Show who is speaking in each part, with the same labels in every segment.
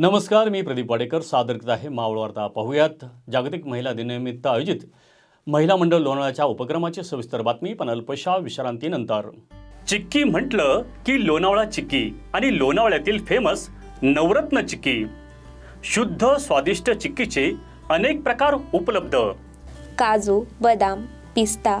Speaker 1: नमस्कार मी प्रदीप वाडेकर. सादर करत आहे मावळ वार्ता. पाहूयात जागतिक महिला दिनानिमित्त आयोजित महिला मंडळ लोणावळ्याच्या उपक्रमाची सविस्तर बातमी. पण अल्पशा विश्रांतीनंतर. चिक्की म्हटलं की लोणावळा चिक्की आणि लोणावळ्यातील फेमस नवरत्न चिक्की. शुद्ध स्वादिष्ट चिक्कीचे अनेक प्रकार उपलब्ध.
Speaker 2: काजू बदाम पिस्ता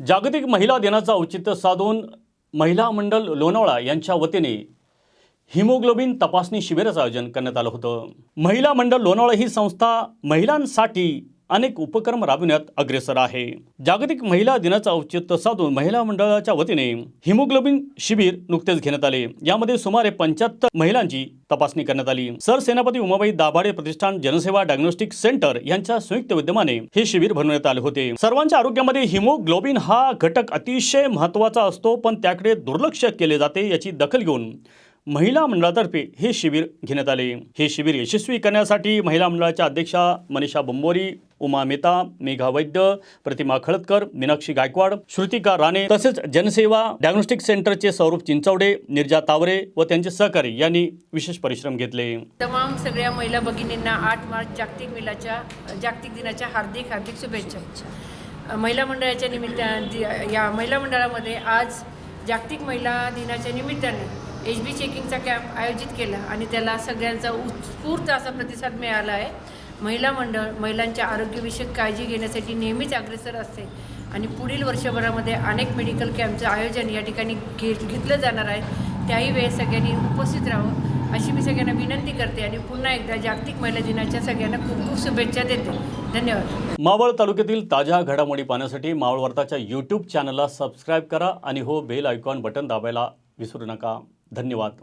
Speaker 1: जागतिक महिला दिनाचं औचित्य साधून महिला मंडळ लोणावळा यांच्या वतीने हिमोग्लोबिन तपासणी शिबिराचं आयोजन करण्यात आलं होतं. महिला मंडळ लोणावळा ही संस्था महिलांसाठी अनेक उपक्रम राबविण्यात अग्रेसर आहे. जागतिक महिला दिनाचं औचित्य साधून महिला मंडळाच्या वतीने हिमोग्लोबिन शिबिर नुकतेच घेण्यात आले. यामध्ये सुमारे पंच्याहत्तर महिलांची तपासणी करण्यात आली. सरसेनापती उमाबाई दाभाडे प्रतिष्ठान जनसेवा डायग्नोस्टिक सेंटर यांच्या संयुक्त विद्यमाने हे शिबिर भरवण्यात आले होते. सर्वांच्या आरोग्यामध्ये हिमोग्लोबिन हा घटक अतिशय महत्त्वाचा असतो पण त्याकडे दुर्लक्ष केले जाते याची दखल घेऊन महिला मंडळातर्फे हे शिबिर घेण्यात आले. हे शिबिर यशस्वी करण्यासाठी महिला मंडळाच्या अध्यक्षा मनीषा बोंबोरी उमा मेहता मेघा वैद्य प्रतिमा खळदकर मीनाक्षी गायकवाड श्रुतिका राणे तसेच जनसेवा डायग्नोस्टिक सेंटरचे सौरभ चिंचवडे निर्जा तावरे व त्यांचे सहकारी यांनी विशेष परिश्रम घेतले.
Speaker 3: तमाम सगळ्या महिला भगिनींना आठ मार्च जागतिक महिलाच्या जागतिक दिनाच्या हार्दिक हार्दिक शुभेच्छा. महिला मंडळाच्या निमित्ताने या महिला मंडळामध्ये आज जागतिक महिला दिनाच्या निमित्ताने एच बी चेकिंगचा कॅम्प आयोजित केला आणि त्याला सगळ्यांचा उत्स्फूर्त असा प्रतिसाद मिळाला आहे. महिला मंडळ महिलांच्या आरोग्यविषयक काळजी घेण्यासाठी नेहमीच अग्रेसर असते आणि पुढील वर्षभरामध्ये अनेक मेडिकल कॅम्पचं आयोजन या ठिकाणी घे घेतलं जाणार आहे. त्याही वेळेस सगळ्यांनी उपस्थित राहावं अशी मी सगळ्यांना विनंती करते आणि पुन्हा एकदा जागतिक महिला दिनाच्या सगळ्यांना खूप खूप शुभेच्छा देते. धन्यवाद.
Speaker 1: मावळ तालुक्यातील ताज्या घडामोडी पाहण्यासाठी मावळ वार्ताच्या यूट्यूब चॅनलला सबस्क्राईब करा आणि हो बेल आयकॉन बटन दाबायला विसरू नका. धन्यवाद.